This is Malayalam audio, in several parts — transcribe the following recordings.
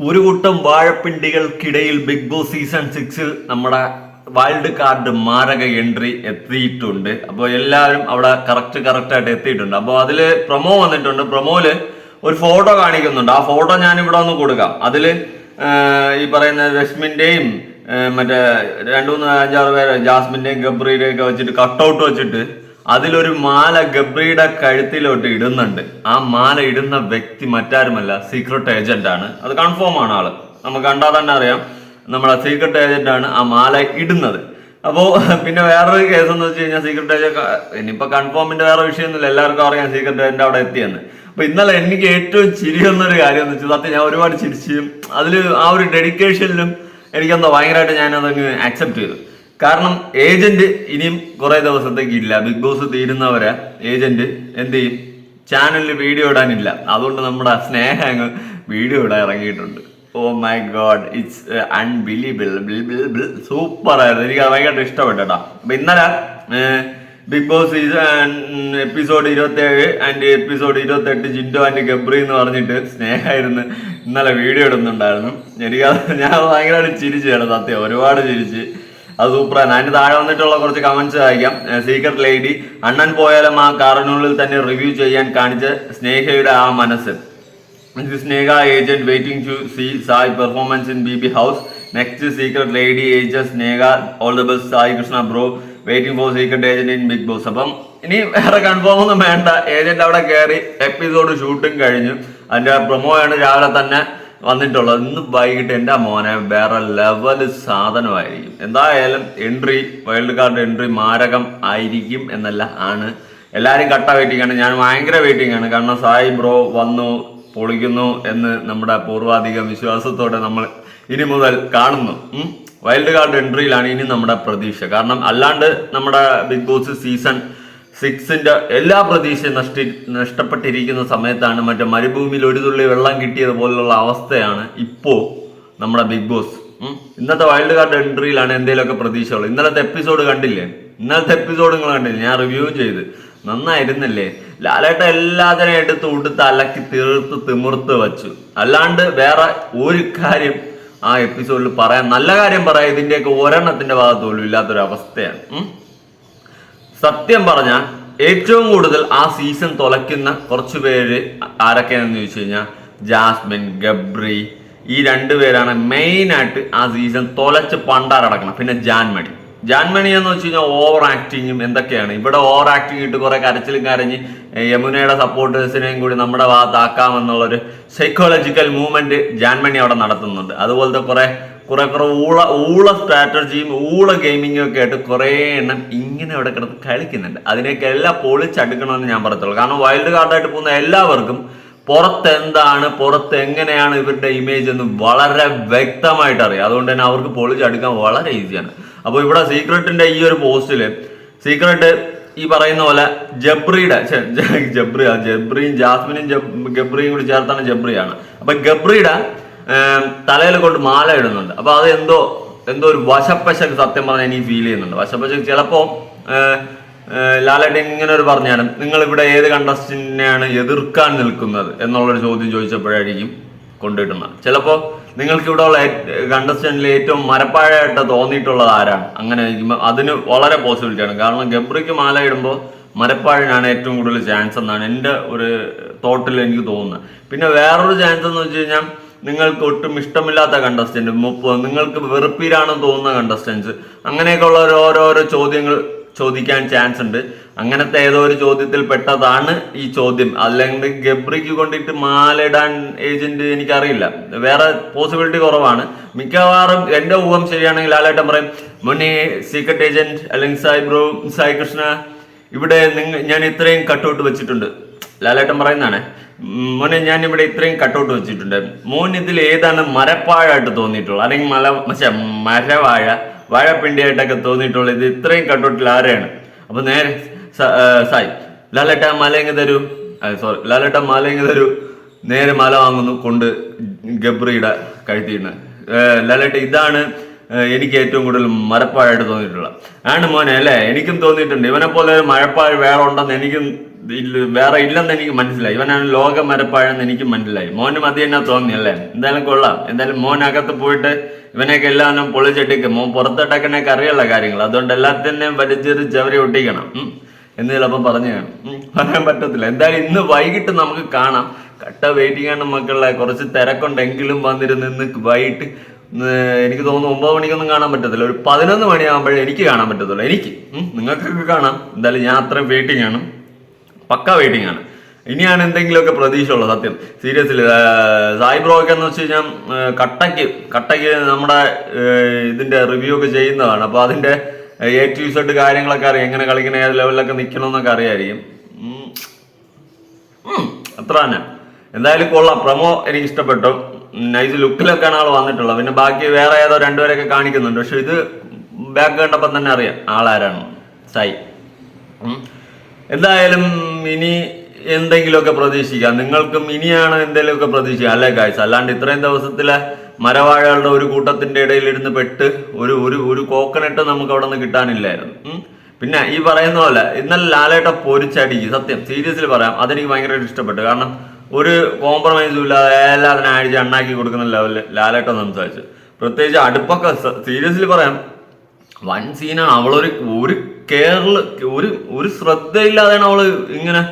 ഒരു കൂട്ടം വാഴപ്പിണ്ടികൾക്കിടയിൽ ബിഗ് ബോസ് സീസൺ സിക്സിൽ നമ്മുടെ വൈൽഡ് കാർഡ് മാരക എൻട്രി എത്തിയിട്ടുണ്ട്. അപ്പോൾ എല്ലാവരും അവിടെ കറക്റ്റ് കറക്റ്റായിട്ട് എത്തിയിട്ടുണ്ട്. അപ്പോൾ അതിൽ പ്രൊമോ വന്നിട്ടുണ്ട്. പ്രൊമോയിൽ ഒരു ഫോട്ടോ കാണിക്കുന്നുണ്ട്. ആ ഫോട്ടോ ഞാൻ ഇവിടെ ഒന്ന് കൊടുക്കാം. അതിൽ ഈ പറയുന്ന രശ്മിന്റെയും മറ്റേ രണ്ടു മൂന്ന് അഞ്ചാറ് പേര് ജാസ്മിന്റെയും ഗബ്രീടെയും ഒക്കെ വെച്ചിട്ട് കട്ടൗട്ട് വെച്ചിട്ട് അതിലൊരു മാല ഗബ്രിയുടെ കഴുത്തിലോട്ട് ഇടുന്നുണ്ട്. ആ മാല ഇടുന്ന വ്യക്തി മറ്റാരുമല്ല സീക്രട്ട് ഏജന്റ് ആണ്. അത് കൺഫേം ആണ് ആൾ. നമുക്ക് കണ്ടാൽ തന്നെ അറിയാം. നമ്മുടെ സീക്രട്ട് ഏജന്റ് ആണ് ആ മാല ഇടുന്നത്. അപ്പോ പിന്നെ വേറൊരു കേസ് എന്ന് വെച്ച് കഴിഞ്ഞാൽ സീക്രട്ട് ഏജന്റ് ഇനിയിപ്പോ കൺഫേമിന്റെ വേറെ വിഷയമൊന്നുമില്ല. എല്ലാവർക്കും അറിയാം സീക്രട്ട് ഏജന്റ് അവിടെ എത്തിയെന്ന്. അപ്പൊ ഇന്നലെ എനിക്ക് ഏറ്റവും ചിരി വന്നൊരു കാര്യം എന്ന് വെച്ചാൽ ഞാൻ ഒരുപാട് ചിരിച്ചു അതിൽ ആ ഒരു ഡെഡിക്കേഷനിലും എനിക്കെന്താ ഭയങ്കരമായിട്ട് ഞാനതങ്ങ് ആക്സെപ്റ്റ് ചെയ്തു. കാരണം ഏജന്റ് ഇനിയും കുറെ ദിവസത്തേക്ക് ഇല്ല ബിഗ് ബോസ് തീരുന്നവരെ ഏജന്റ് എന്ത് ചെയ്യും? ചാനലിൽ വീഡിയോ ഇടാനില്ല. അതുകൊണ്ട് നമ്മുടെ സ്നേഹങ്ങൾ വീഡിയോ ഇടാൻ ഇറങ്ങിയിട്ടുണ്ട്. ഓ my god it's unbelievable super ആയിരുന്നു. എനിക്ക് ഭയങ്കര ഇഷ്ടപ്പെട്ടു കേട്ടോ അപ്പൊ ഇന്നലെ ബിഗ് ബോസ് സീസൺ എപ്പിസോഡ് ഇരുപത്തി ഏഴ് ആൻഡ് എപ്പിസോഡ് ഇരുപത്തി എട്ട് ജിൻഡോ ആൻഡ് ഗബ്രി എന്ന് പറഞ്ഞിട്ട് സ്നേഹമായിരുന്നു ഇന്നലെ വീഡിയോ ഇടുന്നുണ്ടായിരുന്നു. എനിക്ക് ഞാൻ ഭയങ്കരമായിട്ട് ചിരിച്ചു കേട്ടോ സത്യം. ഒരുപാട് ചിരിച്ച്. അത് സൂപ്പറാണ് അതിന് താഴെ വന്നിട്ടുള്ള കുറച്ച് കമന്റ്സ് വായിക്കാം. സീക്രട്ട് ലേഡി അണ്ണൻ പോയാലും ആ കാറിനുള്ളിൽ തന്നെ റിവ്യൂ ചെയ്യാൻ കാണിച്ച സ്നേഹയുടെ ആ മനസ്സ്. Sneha agent waiting to see Sai performance in B B house next secret lady age Sneha all the All Sai Krishna bro waiting for secret agent in Bigg Boss അപ്പം ഇനി വേറെ കൺഫേം ഒന്നും വേണ്ട. ഏജന്റ് അവിടെ കയറി എപ്പിസോഡ് ഷൂട്ടും കഴിഞ്ഞു. അതിന്റെ പ്രൊമോയാണ് രാവിലെ തന്നെ. വന്നിട്ടുള്ളത് ഇന്ന് വൈകിട്ട് എന്റെ മോനെ വേറെ ലെവൽ സാധനമായിരിക്കും. എന്തായാലും എൻട്രി വൈൽഡ് കാർഡ് എൻട്രി മാരകം ആയിരിക്കും എന്നല്ല ആണ്. എല്ലാവരും കട്ട വെയിറ്റിംഗ് ആണ്. ഞാൻ ഭയങ്കര വെയിറ്റിംഗ് ആണ്. കാരണം സായി ബ്രോ വന്നു പൊളിക്കുന്നു എന്ന് നമ്മുടെ പൂർവാധിക വിശ്വാസത്തോടെ നമ്മൾ ഇനി മുതൽ കാണുന്നു. വൈൽഡ് കാർഡ് എൻട്രിയിലാണ് ഇനി നമ്മുടെ പ്രതീക്ഷ. കാരണം അല്ലാണ്ട് നമ്മുടെ ബിഗ് ബോസ് സീസൺ സിക്സിന്റെ എല്ലാ പ്രതീക്ഷയും നഷ്ടി നഷ്ടപ്പെട്ടിരിക്കുന്ന സമയത്താണ് മറ്റേ മരുഭൂമിയിൽ ഒരു തുള്ളി വെള്ളം കിട്ടിയത് പോലുള്ള അവസ്ഥയാണ് ഇപ്പോ നമ്മുടെ ബിഗ് ബോസ്. ഇന്നത്തെ വൈൽഡ് കാർഡ് എൻട്രിയിലാണ് എന്തെങ്കിലുമൊക്കെ പ്രതീക്ഷകൾ ഇന്നലത്തെ എപ്പിസോഡ് കണ്ടില്ലേ? ഇന്നലത്തെ എപ്പിസോഡ് നിങ്ങൾ കണ്ടില്ലേ? ഞാൻ റിവ്യൂ ചെയ്ത്. നന്നായിരുന്നില്ലേ? ലാലേട്ട എല്ലാത്തിനെയും എടുത്ത് ഉടുത്ത് അലക്കി തീർത്ത് തിമിർത്ത് വെച്ചു. അല്ലാണ്ട് വേറെ ഒരു കാര്യം ആ എപ്പിസോഡിൽ പറയാൻ നല്ല കാര്യം പറയാം. ഇതിന്റെയൊക്കെ ഒരെണ്ണത്തിന്റെ ഭാഗത്തോലും ഇല്ലാത്തൊരവസ്ഥയാണ്. സത്യം പറഞ്ഞാൽ ഏറ്റവും കൂടുതൽ ആ സീസൺ തുലയ്ക്കുന്ന കുറച്ച് പേര് ആരൊക്കെയാണെന്ന് ചോദിച്ചു കഴിഞ്ഞാൽ ജാസ്മിൻ ഗബ്രി ഈ രണ്ടുപേരാണ് മെയിൻ ആയിട്ട് ആ സീസൺ തുലച്ച് പണ്ടാറടക്കണം പിന്നെ ജാൻമണി. ജാൻമണി എന്ന് വെച്ച് കഴിഞ്ഞാൽ ഓവർ ആക്ടിങ്ങും എന്തൊക്കെയാണ്? ഇവിടെ ഓവർ ആക്ടിങ് ഇട്ട് കുറെ കരച്ചിലും കരഞ്ഞ് യമുനയുടെ സപ്പോർട്ടേഴ്സിനെയും കൂടി നമ്മുടെ ഭാഗത്താക്കാമെന്നുള്ളൊരു സൈക്കോളജിക്കൽ മൂവ്മെന്റ് ജാൻമണി അവിടെ നടത്തുന്നുണ്ട്. അതുപോലത്തെ കുറെ കുറെ കുറെ ഊള ഊള സ്ട്രാറ്റജിയും ഊള ഗെയിമിങ്ങും ഒക്കെ ആയിട്ട് കുറെ എണ്ണം ഇങ്ങനെ അവിടെ കിടന്ന് കളിക്കുന്നുണ്ട്. അതിനെയൊക്കെ എല്ലാം പൊളിച്ചടുക്കണമെന്ന് ഞാൻ പറയത്തുള്ളൂ. കാരണം വൈൽഡ് കാർഡായിട്ട് പോകുന്ന എല്ലാവർക്കും പുറത്ത് എന്താണ് പുറത്ത് എങ്ങനെയാണ് ഇവരുടെ ഇമേജ് എന്ന് വളരെ വ്യക്തമായിട്ട് അറിയാം. അതുകൊണ്ട് തന്നെ അവർക്ക് പൊളിച്ചടുക്കാൻ വളരെ ഈസിയാണ് അപ്പോൾ ഇവിടെ സീക്രട്ടിന്റെ ഈ ഒരു പോസ്റ്റിൽ സീക്രട്ട് ഈ പറയുന്ന പോലെ ജബ്രിയുടെ ജബ്രി ജബ്രിയും ജാസ്മിനും ഗബ്രിയും കൂടി ചേർത്താണ് ജബ്രിയാണ്. അപ്പൊ ഗബ്രിയുടെ തലയിൽ കൊണ്ട് മാല ഇടുന്നുണ്ട്. അപ്പൊ അത് എന്തോ എന്തോ ഒരു വശപ്പശക്ക് സത്യം പറഞ്ഞാൽ എനിക്ക് ഫീൽ ചെയ്യുന്നുണ്ട്. വശപ്പശക്ക് ചിലപ്പോ ലാലേട്ടൻ ഇങ്ങനെ ഒരു പറഞ്ഞാലും നിങ്ങൾ ഇവിടെ ഏത് കണ്ടസ്റ്റന്റിനെയാണ് എതിർക്കാൻ നിൽക്കുന്നത് എന്നുള്ളൊരു ചോദ്യം ചോദിച്ചപ്പോഴായിരിക്കും കൊണ്ടിട്ടുന്നത് ചിലപ്പോ നിങ്ങൾക്ക് ഇവിടെ ഉള്ള കണ്ടസ്റ്റന്റിൽ ഏറ്റവും മരപ്പാഴയായിട്ട് തോന്നിയിട്ടുള്ളത് ആരാണ്? അങ്ങനെ അതിന് വളരെ പോസിബിലിറ്റിയാണ് കാരണം ഗബ്രിക്ക് മാല ഇടുമ്പോൾ മരപ്പാഴിനാണ് ഏറ്റവും കൂടുതൽ ചാൻസ് എന്നാണ് എന്റെ ഒരു തോട്ടിൽ എനിക്ക് തോന്നുന്നത്. പിന്നെ വേറൊരു ചാൻസ് എന്ന് വെച്ച് കഴിഞ്ഞാൽ നിങ്ങൾക്ക് ഒട്ടും ഇഷ്ടമില്ലാത്ത കണ്ടസ്റ്റന്റ് നിങ്ങൾക്ക് വെറുപ്പീരാണെന്ന് തോന്നുന്ന കണ്ടസ്റ്റൻസ് അങ്ങനെയൊക്കെ ഉള്ള ഒരു ഓരോരോ ചോദ്യങ്ങൾ ചോദിക്കാൻ ചാൻസ് ഉണ്ട്. അങ്ങനത്തെ ഏതോ ഒരു ചോദ്യത്തിൽ പെട്ടതാണ് ഈ ചോദ്യം. അല്ലെങ്കിൽ ഗബ്രിക്ക് കൊണ്ടിട്ട് മാലിടാൻ ഏജന്റ് എനിക്കറിയില്ല. വേറെ പോസിബിലിറ്റി കുറവാണ്. മിക്കവാറും എന്റെ ഊഹം ശരിയാണെങ്കിൽ ലാലേട്ടൻ പറയും മുന്നേ സീക്രട്ട് ഏജന്റ് അല്ലെങ്കിൽ സായി ബ്രോ സായി കൃഷ്ണ ഇവിടെ നിങ്ങൾ ഞാൻ ഇത്രയും കട്ടൗട്ട് വെച്ചിട്ടുണ്ട്. ലാലേട്ടൻ പറയുന്നതാണ് മോനെ ഞാൻ ഇവിടെ ഇത്രയും കട്ടൗട്ട് വെച്ചിട്ടുണ്ട്. മോൻ ഇതിൽ ഏതാണ് മരപ്പാഴായിട്ട് തോന്നിയിട്ടുള്ളത്? അല്ലെങ്കിൽ മല മറ്റേ മരവാഴ. വാഴപ്പിണ്ടിയായിട്ടൊക്കെ തോന്നിയിട്ടുള്ളത്. ഇത് ഇത്രയും കട്ടൗട്ടിൽ ആരെയാണ്? അപ്പൊ നേരെ സായി. ലാലേട്ട മാലയങ്ങ് തരൂ? സോറി ലാലേട്ട മാലയങ്ങ് തരൂ? നേരെ മാല വാങ്ങുന്നു കൊണ്ട് ഗബ്രിയുടെ കഴുത്തിന്ന്. ലാലേട്ട ഇതാണ് എനിക്ക് ഏറ്റവും കൂടുതൽ മരപ്പാഴായിട്ട് തോന്നിയിട്ടുള്ളത്. ആണ് മോനെ അല്ലേ? എനിക്കും തോന്നിയിട്ടുണ്ട്. ഇവനെ പോലെ ഒരു മഴപ്പാഴ് വേറെ ഉണ്ടെന്ന് എനിക്കും വേറെ ഇല്ലെന്ന് എനിക്ക് മനസ്സിലായി. ഇവനാണ് ലോക മരപ്പാഴെന്ന് എനിക്ക് മനസ്സിലായി. മോനും അത് തന്നെ തോന്നി അല്ലേ? എന്തായാലും കൊള്ളാം. എന്തായാലും മോനകത്ത് പോയിട്ട് ഇവനെയൊക്കെ എല്ലാം പൊളിച്ചെടുക്കും. മോൻ പുറത്തിട്ടൊക്കെ അറിയുള്ള കാര്യങ്ങൾ. അതുകൊണ്ട് എല്ലാത്തിനെയും വലിച്ചെറി ചവരി ഒട്ടിക്കണം. എന്ന് ചിലപ്പോൾ പറഞ്ഞു കാണും പറയാൻ പറ്റത്തില്ല. എന്തായാലും ഇന്ന് വൈകിട്ട് നമുക്ക് കാണാം. കട്ട വെയിറ്റിംഗ് ആണ് മക്കളെ. കുറച്ച് തിരക്കുണ്ടെങ്കിലും വന്നിരുന്ന് ഇന്ന് വൈകിട്ട് എനിക്ക് തോന്നുന്നു ഒമ്പത് മണിക്കൊന്നും കാണാൻ പറ്റത്തില്ല. ഒരു പതിനൊന്ന് മണിയാകുമ്പോഴേ എനിക്ക് കാണാൻ പറ്റത്തുള്ളൂ. എനിക്ക്. നിങ്ങൾക്കൊക്കെ കാണാം. എന്തായാലും ഞാൻ അത്രയും വെയിറ്റിംഗ് ആണ്. പക്ക വെയിറ്റിംഗ് ആണ്. ഇനിയാണ് എന്തെങ്കിലുമൊക്കെ പ്രതീക്ഷയുള്ളത് സത്യം. സീരിയസ്ലി സായി ബ്രോക്ക് എന്ന് വെച്ച് കഴിഞ്ഞാൽ കട്ടയ്ക്ക് കട്ടയ്ക്ക് നമ്മുടെ ഇതിന്റെ റിവ്യൂ ഒക്കെ ചെയ്യുന്നതാണ്. അപ്പോൾ അതിന്റെ എ ടു സെഡ് കാര്യങ്ങളൊക്കെ അറിയാം. എങ്ങനെ കളിക്കണ ഏത് ലെവലിലൊക്കെ നിൽക്കണം എന്നൊക്കെ അറിയാമായിരിക്കും അത്ര തന്നെ. എന്തായാലും കൊള്ളാം. പ്രമോ എനിക്ക് ഇഷ്ടപ്പെട്ടു. നൈസ് ലുക്കിലൊക്കെ ആണ് ആൾ വന്നിട്ടുള്ളത്. പിന്നെ ബാക്കി വേറെ ഏതോ രണ്ടുപേരൊക്കെ കാണിക്കുന്നുണ്ട്. പക്ഷെ ഇത് ബാക്ക് കണ്ടപ്പോൾ തന്നെ അറിയാം ആളാരാണ് സായി. എന്തായാലും ഇനി എന്തെങ്കിലുമൊക്കെ പ്രതീക്ഷിക്കാം. നിങ്ങൾക്കും ഇനിയാണ് എന്തെങ്കിലുമൊക്കെ പ്രതീക്ഷിക്കാം. അല്ലേ കാഴ്ച അല്ലാണ്ട് ഇത്രയും ദിവസത്തിലെ മരവാഴകളുടെ ഒരു കൂട്ടത്തിന്റെ ഇടയിൽ ഇരുന്ന് പെട്ട് ഒരു ഒരു ഒരു കോക്കനട്ട് നമുക്ക് അവിടെ നിന്ന് കിട്ടാനില്ലായിരുന്നു പിന്നെ ഈ പറയുന്ന പോലെ ഇന്നലെ ലാലേട്ട പൊരിച്ചടിക്ക് സത്യം സീരിയസ്ലി പറയാം അതെനിക്ക് ഭയങ്കരമായിട്ട് ഇഷ്ടപ്പെട്ടു. കാരണം ഒരു കോംപ്രമൈസും ഇല്ലാതെ എല്ലാത്തിനും അഴിച്ച് അണ്ണാക്കി കൊടുക്കുന്ന ലെവലിൽ ലാലേട്ട സംസാരിച്ചു. പ്രത്യേകിച്ച് അടുപ്പൊക്കെ സീരിയസ്ലി പറയാം വൺ സീനാണ് അവളൊരു ഒരു കേരള ഒരു ഒരു ശ്രദ്ധയില്ലാതെയാണ് അവൾ ഇങ്ങനെ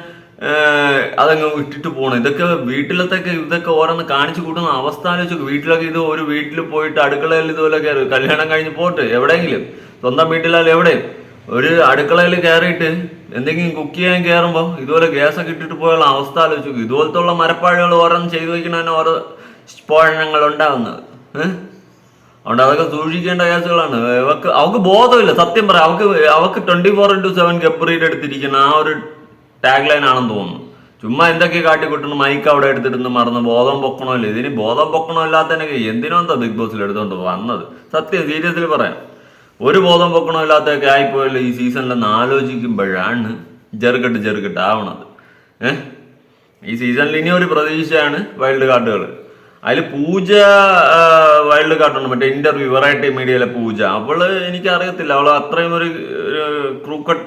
അതങ്ങ് ഇട്ടിട്ട് പോണ് ഇതൊക്കെ വീട്ടിലത്തൊക്കെ ഇതൊക്കെ ഓരോന്ന് കാണിച്ചു കൂട്ടുന്ന അവസ്ഥ ആലോചിച്ചു വീട്ടിലൊക്കെ ഇത് ഒരു വീട്ടിൽ പോയിട്ട് അടുക്കളയിൽ ഇതുപോലെ കയറി കല്യാണം കഴിഞ്ഞ് പോട്ട് എവിടെയെങ്കിലും. സ്വന്തം വീട്ടിലായാലും എവിടെയും ഒരു അടുക്കളയിൽ കയറിയിട്ട് എന്തെങ്കിലും കുക്ക് ചെയ്യാൻ കയറുമ്പോൾ ഇതുപോലെ ഗ്യാസൊക്കെ ഇട്ടിട്ട് പോയുള്ള അവസ്ഥ ആലോചിച്ചു ഇതുപോലത്തെ ഉള്ള മരപ്പാഴുകൾ ഓരോന്ന് ചെയ്തു വയ്ക്കണ ഓരോ സ്ഫോടനങ്ങൾ ഉണ്ടാകുന്നത് ഏഹ് അതുകൊണ്ട് അതൊക്കെ സൂക്ഷിക്കേണ്ട കേസുകളാണ്. അവക്ക് അവക്ക് ബോധമില്ല സത്യം പറയാം. അവക്ക് അവക്ക് ട്വന്റി ഫോർ ഇന്റു സെവൻ ഗബ്രീഡ് എടുത്തിരിക്കുന്ന ആ ഒരു ടാഗ് ലൈൻ ആണെന്ന് തോന്നുന്നു. ചുമ്മാ എന്തൊക്കെ കാട്ടിക്കൊട്ടുന്നു? മൈക്ക് അവിടെ എടുത്തിരുന്ന് മറന്ന് ബോധം പൊക്കണോ ഇല്ല ഇതിന് ബോധം പൊക്കണോ ഇല്ലാത്തതിനൊക്കെ എന്തിനോ എന്താ ബിഗ് ബോസിൽ എടുത്തോണ്ട് വന്നത്? സത്യം സീരിയസിൽ പറയാം. ഒരു ബോധം പൊക്കണോ ഇല്ലാത്തതൊക്കെ ആയിപ്പോയല്ലോ ഈ സീസണിലെന്ന് ആലോചിക്കുമ്പോഴാണ് ചെറുകെട്ട് ചെറുകെട്ട് ആവണത് ഏഹ്? ഈ സീസണിൽ ഇനി ഒരു പ്രതീക്ഷയാണ് വൈൽഡ് കാർഡുകൾ അതിൽ പൂജ വൈൽഡ് കാർഡുണ്ട് മറ്റേ ഇന്റർവ്യൂ വെറൈറ്റി മീഡിയയിലെ പൂജ. അവൾ എനിക്ക് അറിയത്തില്ല അവൾ അത്രയും ഒരു ക്രൂക്കട്ട്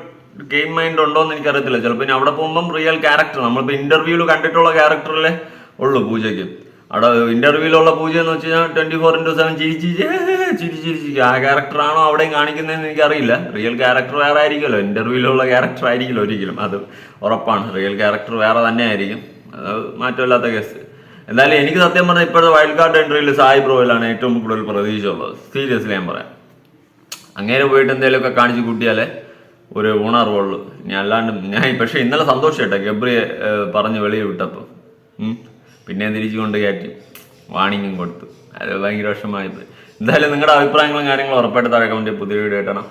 ഗെയിം മൈൻഡ് ഉണ്ടോ എന്ന് എനിക്കറിയത്തില്ല. ചിലപ്പോൾ ഇനി അവിടെ പോകുമ്പം റിയൽ ക്യാരക്ടർ നമ്മളിപ്പോൾ ഇന്റർവ്യൂവിൽ കണ്ടിട്ടുള്ള ക്യാരക്ടറിലെ ഉള്ളൂ പൂജയ്ക്ക്. അവിടെ ഇന്റർവ്യൂവിലുള്ള പൂജ എന്ന് വെച്ച് ട്വന്റി ഫോർ ഇന്റു സെവൻ ചിരി ചിരി ആ ക്യാരക്ടറാണോ അവിടെയും കാണിക്കുന്നതെന്ന് എനിക്കറിയില്ല. റിയൽ ക്യാരക്ടർ വേറെ ആയിരിക്കുമല്ലോ. ഇന്റർവ്യൂവിലുള്ള ക്യാരക്ടർ ആയിരിക്കില്ല ഒരിക്കലും. അത് ഉറപ്പാണ്. റിയൽ ക്യാരക്ടർ വേറെ തന്നെ ആയിരിക്കും മാറ്റമില്ലാത്ത കേസ് എന്തായാലും എനിക്ക് സത്യം പറഞ്ഞാൽ ഇപ്പോഴത്തെ വൈൽഡ് കാർഡ് എൻട്രിയിൽ സായി ബ്രോയിലാണ് ഏറ്റവും കൂടുതൽ പ്രതീക്ഷ ഉള്ളത് സീരിയസ്ലി ഞാൻ പറയാം. അങ്ങനെ പോയിട്ട് എന്തെങ്കിലുമൊക്കെ കാണിച്ച് കൂട്ടിയാലേ ഒരു ഉണർവുള്ളൂ. ഞാൻ അല്ലാണ്ട് ഞാൻ പക്ഷെ ഇന്നലെ സന്തോഷമായിട്ടോ ഗബ്രിയെ പറഞ്ഞ് വെളിയിൽ വിട്ടപ്പോൾ പിന്നെ തിരിച്ചു കൊണ്ട് കയറ്റി. വാണിങ്ങും കൊടുത്തു. അത് ഭയങ്കര വിഷമമായത് എന്തായാലും നിങ്ങളുടെ അഭിപ്രായങ്ങളും കാര്യങ്ങളും ഉറപ്പായിട്ട് താഴെ കമന്റ് പുതിയ വീഡിയോ ആയിട്ടാണ്